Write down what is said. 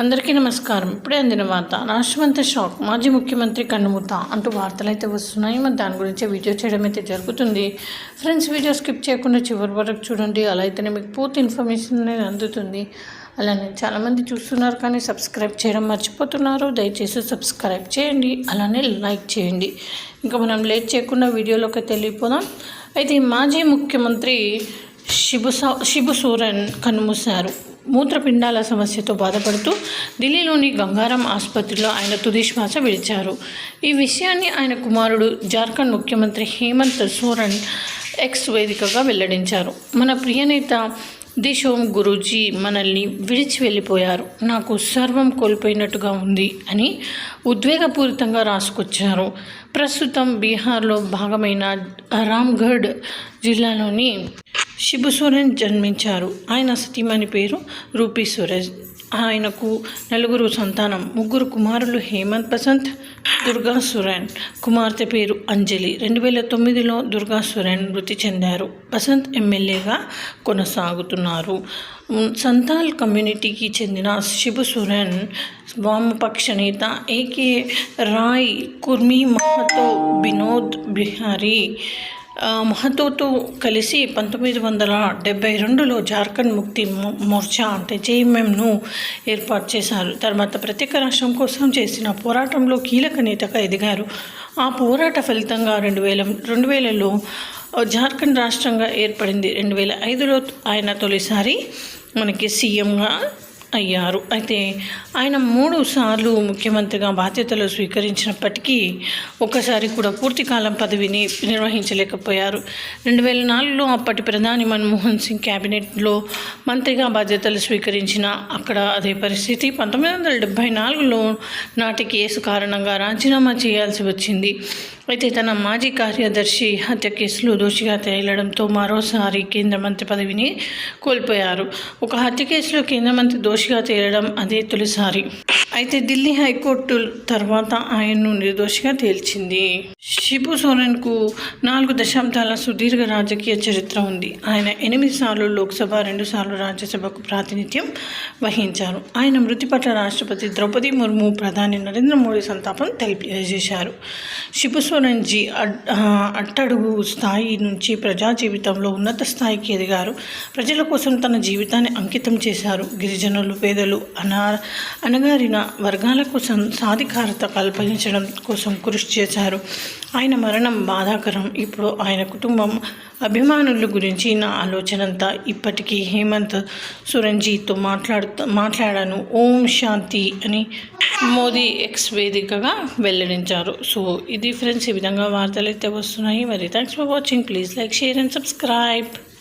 అందరికీ నమస్కారం. ఇప్పుడే అందిన వార్త రాష్ట్రమంత షాక్. మాజీ ముఖ్యమంత్రి కన్నుమూత అంటూ వార్తలు అయితే వస్తున్నాయి. మరి దాని గురించి వీడియో చేయడం అయితే జరుగుతుంది. ఫ్రెండ్స్ వీడియో స్కిప్ చేయకుండా చివరి వరకు చూడండి. అలా అయితేనే మీకు పూర్తి ఇన్ఫర్మేషన్ అనేది అందుతుంది. అలానే చాలామంది చూస్తున్నారు కానీ సబ్స్క్రైబ్ చేయడం మర్చిపోతున్నారు. దయచేసి సబ్స్క్రైబ్ చేయండి. అలానే లైక్ చేయండి. ఇంకా మనం లేట్ చేయకుండా వీడియోలోకి అయితే వెళ్ళిపోదాం. అయితే మాజీ ముఖ్యమంత్రి శిబు శిబు సోరెన్ కన్నుమూశారు. మూత్రపిండాల సమస్యతో బాధపడుతూ ఢిల్లీలోని గంగారం ఆసుపత్రిలో ఆయన తుదిశ్వాస విడిచారు. ఈ విషయాన్ని ఆయన కుమారుడు జార్ఖండ్ ముఖ్యమంత్రి హేమంత్ సోరెన్ ఎక్స్ వేదికగా వెల్లడించారు. మన ప్రియనేత దిశోమ్ గురూజీ మనల్ని విడిచి వెళ్ళిపోయారు. నాకు సర్వం కోల్పోయినట్టుగా ఉంది అని ఉద్వేగపూరితంగా రాసుకొచ్చారు. ప్రస్తుతం బీహార్లో భాగమైన రామ్గఢ్ జిల్లాలోని శిబు సోరెన్ జన్మించారు. ఆయన సతీమణి పేరు రూపీ సురేష్. ఆయనకు నలుగురు సంతానం ముగ్గురు కుమారులు హేమంత్ బసంత్ దుర్గా సురేన్. కుమార్తె పేరు అంజలి. రెండు వేల తొమ్మిదిలో దుర్గా సురేన్ మృతి చెందారు. బసంత్ ఎమ్మెల్యేగా కొనసాగుతున్నారు. సంతాల్ కమ్యూనిటీకి చెందిన శిబు సురేన్ వామపక్ష నేత ఏకే రాయ్ కుర్మి మహతో వినోద్ బిహారీ మహతోతో కలిసి పంతొమ్మిది వందల డెబ్బై రెండులో జార్ఖండ్ ముక్తి మో- మోర్చా అంటే జేఎంఎంను ఏర్పాటు చేశారు. తర్వాత ప్రత్యేక రాష్ట్రం కోసం చేసిన పోరాటంలో కీలక నేతగా ఎదిగారు. ఆ పోరాట ఫలితంగా రెండు వేల రెండు వేలలో జార్ఖండ్ రాష్ట్రంగా ఏర్పడింది. రెండు వేల ఐదులో ఆయన తొలిసారి మనకి సీఎంగా అయ్యారు. అయితే ఆయన మూడు సార్లు ముఖ్యమంత్రిగా బాధ్యతలు స్వీకరించినప్పటికీ ఒక్కసారి కూడా పూర్తి కాలం పదవిని నిర్వహించలేకపోయారు. రెండు వేల నాలుగులో అప్పటి ప్రధాని మన్మోహన్ సింగ్ క్యాబినెట్లో మంత్రిగా బాధ్యతలు స్వీకరించిన అక్కడ అదే పరిస్థితి. పంతొమ్మిది వందల డెబ్భై నాలుగులో నాటి కేసు కారణంగా రాజీనామా చేయాల్సి వచ్చింది. అయితే తన మాజీ కార్యదర్శి హత్య కేసులో దోషిగా తేలడంతో మరోసారి కేంద్ర మంత్రి పదవిని కోల్పోయారు. ఒక హత్య కేసులో కేంద్ర మంత్రి దోషిగా తేలడం అదే తొలిసారి. అయితే ఢిల్లీ హైకోర్టు తర్వాత ఆయన్ను నిర్దోషిగా తేల్చింది. షిబు సోరెన్కు నాలుగు దశాబ్దాల సుదీర్ఘ రాజకీయ చరిత్ర ఉంది. ఆయన ఎనిమిది సార్లు లోక్సభ రెండు సార్లు రాజ్యసభకు ప్రాతినిధ్యం వహించారు. ఆయన మృతి పట్ల రాష్ట్రపతి ద్రౌపది ముర్ము ప్రధాని నరేంద్ర మోడీ సంతాపం తెలియజేశారు. శిబు సోరెన్ జీ అడ్- అట్టడుగు స్థాయి నుంచి ప్రజా జీవితంలో ఉన్నత స్థాయికి ఎదిగారు. ప్రజల కోసం తన జీవితాన్ని అంకితం చేశారు. గిరిజనులు పేదలు అనా అణగారిన వర్గాలకు సాధికారత కల్పించడం కోసం కృషి చేశారు. ఆయన మరణం బాధాకరం. ఇప్పుడు ఆయన కుటుంబం అభిమానుల గురించి నా ఆలోచనంతా ఇప్పటికీ హేమంత్ సురంజీతో మాట్లాడుతూ మాట్లాడాను. ఓం శాంతి అని మోదీ ఎక్స్ వేదికగా వెల్లడించారు. సో ఇది ఫ్రెండ్స్ ఈ విధంగా వార్తలు అయితే వస్తున్నాయి. మరి thanks for watching. Please like share and subscribe.